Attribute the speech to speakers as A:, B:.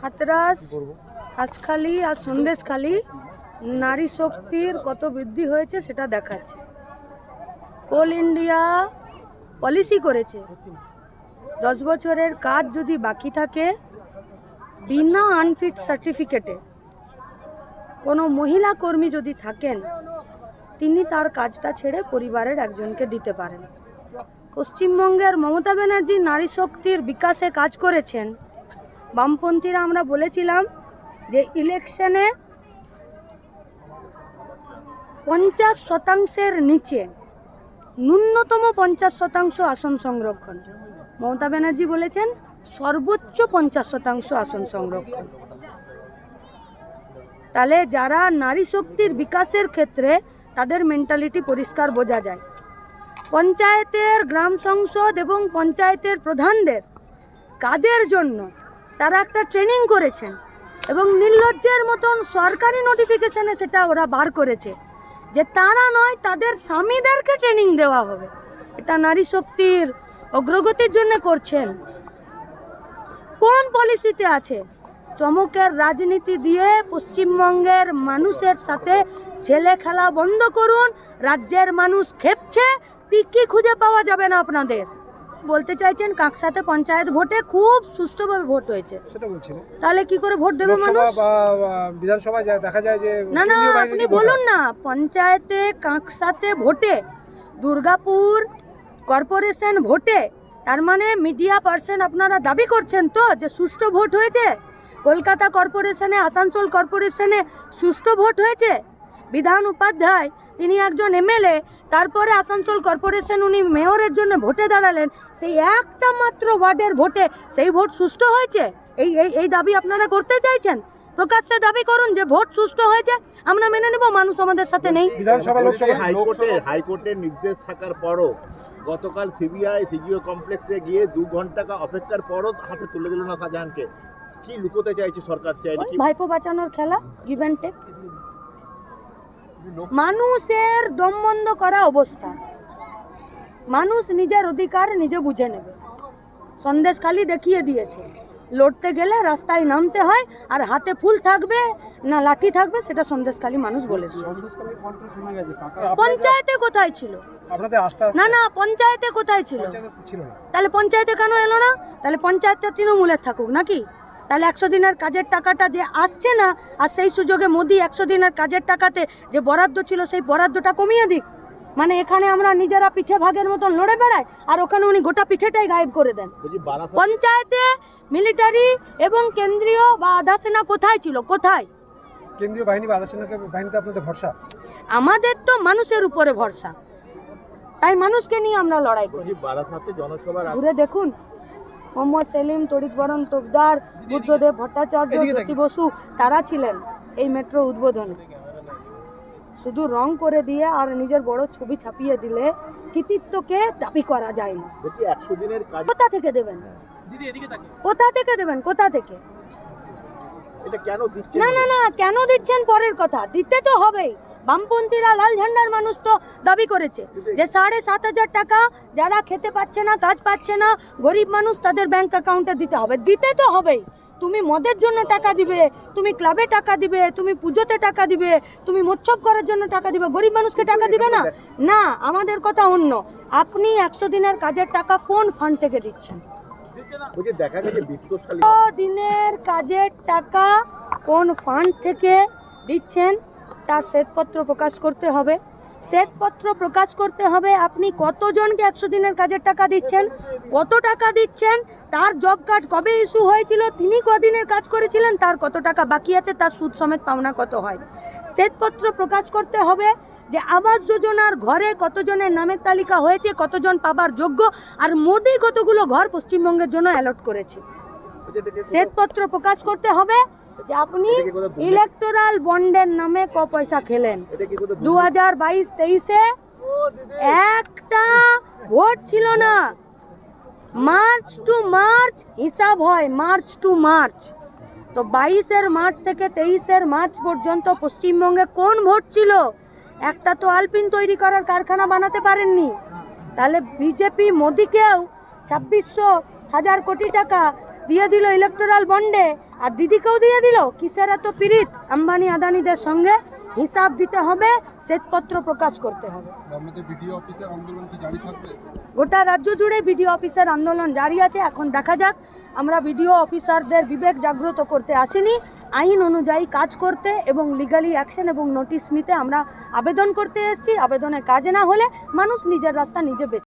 A: হাতরাস, হাঁসখালি আর সন্দেশখালি নারী শক্তির কত বৃদ্ধি হয়েছে সেটা দেখাচ্ছে। কোল ইন্ডিয়া পলিসি করেছে, দশ বছরের কাজ যদি বাকি থাকে, বিনা আনফিট সার্টিফিকেটে কোনো মহিলা কর্মী যদি থাকেন, তিনি তার কাজটা ছেড়ে পরিবারের একজনকে দিতে পারেন। পশ্চিমবঙ্গের মমতা ব্যানার্জি নারী শক্তির বিকাশে কাজ করেছেন বামপন্থীরা আমরা বলেছিলাম যে ইলেকশনে পঞ্চাশ শতাংশের নিচে ন্যূনতম পঞ্চাশ শতাংশ আসন সংরক্ষণ। মমতা ব্যানার্জি বলেছেন, সর্বোচ্চ পঞ্চাশ শতাংশ আসন সংরক্ষণ। তাহলে যারা নারী শক্তির বিকাশের ক্ষেত্রে তাদের মেন্টালিটি পরিষ্কার বোঝা যায়। পঞ্চায়েতের গ্রাম সংসদ এবং পঞ্চায়েতের প্রধানদের কাজের জন্য তারা একটা ট্রেনিং করেছেন এবং নির্লজ্জের মতন সরকারি নোটিফিকেশনে সেটা ওরা বার করেছে যে তারা নয়, তাদের স্বামীদেরকে ট্রেনিং দেওয়া হবে। এটা নারী শক্তির অগ্রগতির জন্য করছেন। কোন পলিসিতে আছে? চমকের রাজনীতি দিয়ে পশ্চিমবঙ্গের মানুষের সাথে ছেলে খেলা বন্ধ করুন, রাজ্যের মানুষ খেপছে, টিকি খুঁজে পাওয়া যাবে না আপনাদের। বলতে চাইছেন কাকসাতে পঞ্চায়েত ভোটে খুব সুষ্ঠুভাবে ভোট হয়েছে।
B: সেটা বলছিলেন।
A: তাহলে কি করে ভোট দেবে মানুষ?
B: বিধানসভায় দেখা যায় যে
A: না না আপনি বলুন না পঞ্চায়েতে কাঁকসাতে ভোটে দুর্গাপুর কর্পোরেশন ভোটে তার মানে মিডিয়া পার্সন আপনারা দাবি করছেন তো যে সুষ্ঠু ভোট হয়েছে? কলকাতা কর্পোরেশনে আসানসোল কর্পোরেশনে সুষ্ঠু ভোট হয়েছে? বিধান উপাধ্যায় তিনি একজন এমএলএ তারপরে আসানসোল কর্পোরেশন উনি মেয়রের জন্য ভোটে দাঁড়ালেন। সেই একটা মাত্র ওয়ার্ডের ভোটে সেই ভোট সুষ্ঠু হয়েছে? এই এই এই দাবি আপনারা করতে চাইছেন? প্রকাশ্যে দাবি করুন যে ভোট সুষ্ঠু হয়েছে আমরা মেনে নেব মানুষ আমাদের সাথে নেই।
C: হাইকোর্টে হাইকোর্টের নির্দেশ থাকার পরও গতকাল সিবিআই সিজিও কমপ্লেক্সে গিয়ে দু ঘণ্টা অপেক্ষার পরও হাতে তুলে দিল না শাহজাহানকে। কি লুকোতে চাইছে সরকার
A: ওই ভাইপো বাঁচানোর খেলা গিভ অ্যান্ড টেক মানুষের দম বন্ধ করা অবস্থা। মানুষ নিজের অধিকার নিজে বুঝে নেবে। সন্দেশ খালি দেখিয়ে দিয়েছে। লড়তে গেলে রাস্তায় নামতে হয় আর হাতে ফুল থাকবে না লাঠি থাকবে সেটা সন্দেশখালী মানুষ বলে পঞ্চায়েতে কোথায় ছিল? না না পঞ্চায়েতে কোথায় ছিল? তাহলে পঞ্চায়েতে কেন এলো না? তাহলে পঞ্চায়েতটা তৃণমূলের থাকুক নাকি? তাহলে একশো দিনের কাজের টাকাটা যে আসছে না আর সেই সুযোগে মোদি একশো দিনের কাজের টাকাতে যে বরাদ্দ ছিল সেই বরাদ্দটা কমিয়ে দিক। মানে এখানে আমরা নিজেরা পিঠে ভাগের মতন লড়ে বেড়াই আর ওখানে উনি গোটা পিঠেটাই গায়েব করে দেন। পঞ্চায়েতে মিলিটারি এবং কেন্দ্রীয় বা আধা সেনা কোথায় ছিল? কোথায়?
B: কেন্দ্রীয় বাহিনী বা আধা সেনাকে বাহিনীতে আপনাদের ভরসা?
A: আমাদের তো মানুষের উপরে ভরসা। তাই মানুষকে নিয়ে আমরা লড়াই করি। ঘুরে দেখুন। মোহাম্মদ সেলিম তরিক বরণ তোকদার বুদ্ধদেব ভট্টাচার্য জ্যোতি বসু তারা ছিলেন এই মেট্রো উদ্বোধনে। শুধু রং করে দিয়ে আর নিজের বড় ছবি ছাপিয়ে দিলে কৃতিত্বকে দাবি করা যায় না।
C: কাজ।
A: কোথা থেকে দেবেন? কোথা থেকে দেবেন? কোথা থেকে?
C: এটা কেন দিচ্ছে
A: না না না কেন দিচ্ছেন পরের কথা? দিতে তো হবেই। বামপন্থীরা লাল ঝান্ডার মানুষ তো দাবি করেছে যে সাড়ে সাত হাজার টাকা যারা খেতে পাচ্ছে না কাজ পাচ্ছে না গরিব মানুষ তাদের ব্যাংক অ্যাকাউন্টে দিতে হবে। দিতে তো হবেই। তুমি মদের জন্য টাকা দিবে তুমি ক্লাবে টাকা দিবে তুমি পুজোতে টাকা দিবে তুমি মোচ্ছব করার জন্য টাকা দিবে গরিব মানুষকে টাকা দিবে না? না আমাদের কথা অন্য। আপনি একশো দিনের কাজের টাকা কোন ফান্ড থেকে দিচ্ছেন? দিনের কাজের টাকা কোন ফান্ড থেকে দিচ্ছেন? তার শ্বেতপত্র প্রকাশ করতে হবে। শ্বেতপত্র প্রকাশ করতে হবে, আপনি কতজনকে একশো দিনের কাজের টাকা দিচ্ছেন, কত টাকা দিচ্ছেন, তার জব কার্ড কবে ইস্যু হয়েছিল, তিনি কদিনের কাজ করেছিলেন, তার কত টাকা বাকি আছে, তার সুদ সমেত পাওনা কত হয়। শ্বেতপত্র প্রকাশ করতে হবে যে আবাস যোজনার ঘরে কতজনের নামের তালিকা হয়েছে, কতজন পাবার যোগ্য, আর মোদি কতগুলো ঘর পশ্চিমবঙ্গের জন্য অ্যালট করেছে। শ্বেতপত্র প্রকাশ করতে হবে যে আপনি? ইলেকটোরাল বন্ডের নামে ক পয়সা খেলেন? দু হাজার বাইশ তেইশে একটা ভোট ছিল না। মার্চ টু মার্চ হিসাব হয় মার্চ টু মার্চ। তো বাইশের মার্চ থেকে তেইশের মার্চ পর্যন্ত পশ্চিমবঙ্গে কোন ভোট ছিল? একটা তো আলপিন তৈরি করার কারখানা বানাতে পারেননি। তাহলে বিজেপি মোদিকেও ছাব্বিশশো হাজার কোটি টাকা দিয়ে দিল ইলেকটোরাল বন্ডে আর দিদিকেও দিয়ে দিল কিসের এত পীড়িত? আম্বানি আদানিদের সঙ্গে হিসাব দিতে হবে শ্বেতপত্র প্রকাশ করতে হবে। গোটা রাজ্য জুড়ে বিডিও অফিসার আন্দোলন জারি আছে এখন দেখা যাক। আমরা বিডিও অফিসারদের বিবেক জাগ্রত করতে আসিনি আইন অনুযায়ী কাজ করতে এবং লিগালি অ্যাকশন এবং নোটিশ নিতে আমরা আবেদন করতে এসেছি। আবেদনে কাজ না হলে মানুষ নিজের রাস্তা নিজে বেছে